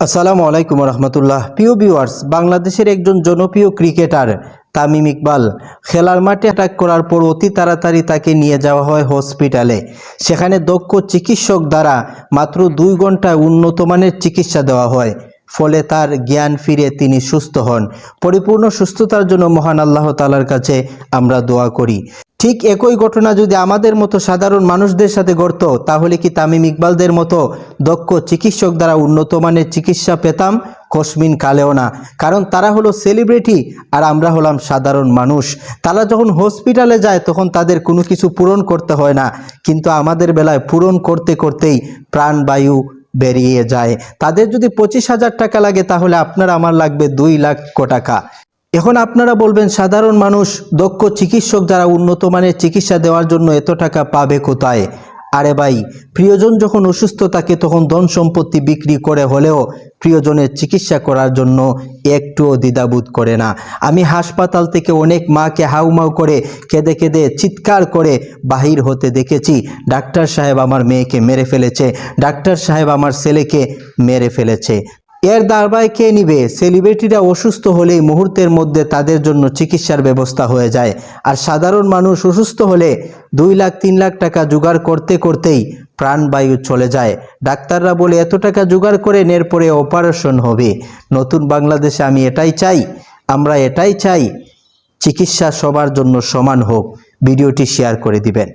আসসালামু আলাইকুম রহমতুল্লাহ। প্রিয় ভিউয়ার্স বাংলাদেশের একজন জনপ্রিয় ক্রিকেটার তামিম ইকবাল খেলার মাঠে অ্যাটাক করার পর অতি তাড়াতাড়ি তাকে নিয়ে যাওয়া হয় হসপিটালে সেখানে দক্ষ চিকিৎসক দ্বারা মাত্র দুই ঘন্টায় উন্নত মানের চিকিৎসা দেওয়া হয়। ফলে তার জ্ঞান ফিরে তিনি সুস্থ হন। পরিপূর্ণ সুস্থতার জন্য মহান আল্লাহ তালার কাছে আমরা দোয়া করি। ঠিক একই ঘটনা যদি আমাদের মতো সাধারণ মানুষদের সাথে ঘটত, তাহলে কি তামিম ইকবালদের মতো দক্ষ চিকিৎসক দ্বারা উন্নত মানের চিকিৎসা পেতাম? কসমিন কালেও না। কারণ তারা হলো সেলিব্রিটি আর আমরা হলাম সাধারণ মানুষ। তারা যখন হসপিটালে যায়, তখন তাদের কোনো কিছু পূরণ করতে হয় না। কিন্তু আমাদের বেলায় পূরণ করতে করতেই প্রাণবায়ু বেরিয়ে যায়। তাদের যদি পঁচিশ হাজার টাকা লাগে, তাহলে আপনার আমার লাগবে দুই লক্ষ টাকা। এখন আপনারা বলবেন, সাধারণ মানুষ, দক্ষ চিকিৎসক যারা উন্নত মানের চিকিৎসা দেওয়ার জন্য এত টাকা পাবে কোথায়? আরে ভাই, প্রিয়জন যখন অসুস্থ থাকে তখন ধন সম্পত্তি বিক্রি করে হলেও প্রিয়জনের চিকিৎসা করার জন্য একটুও দ্বিধাবোধ করে না। আমি হাসপাতাল থেকে অনেক মাকে হাউমাউ করে কেঁদে কেঁদে চিৎকার করে বাহির হতে দেখেছি। ডাক্তার সাহেব আমার মেয়েকে মেরে ফেলেছে। ডাক্তার সাহেব আমার ছেলেকে মেরে ফেলেছে। এর দারবায় কে নিবে? সেলিব্রিটিরা অসুস্থ হলেই মুহূর্তের মধ্যে তাদের জন্য চিকিৎসার ব্যবস্থা হয়ে যায়। আর সাধারণ মানুষ অসুস্থ হলে দুই লাখ, তিন লাখ টাকা জোগাড় করতে করতেই প্রাণবায়ু চলে যায়। ডাক্তাররা বলে, এত টাকা জোগাড় করে এর পরে অপারেশন হবে। নতুন বাংলাদেশে আমি এটাই চাই। আমরা এটাই চাই। চিকিৎসা সবার জন্য সমান হোক। ভিডিওটি শেয়ার করে দিবেন।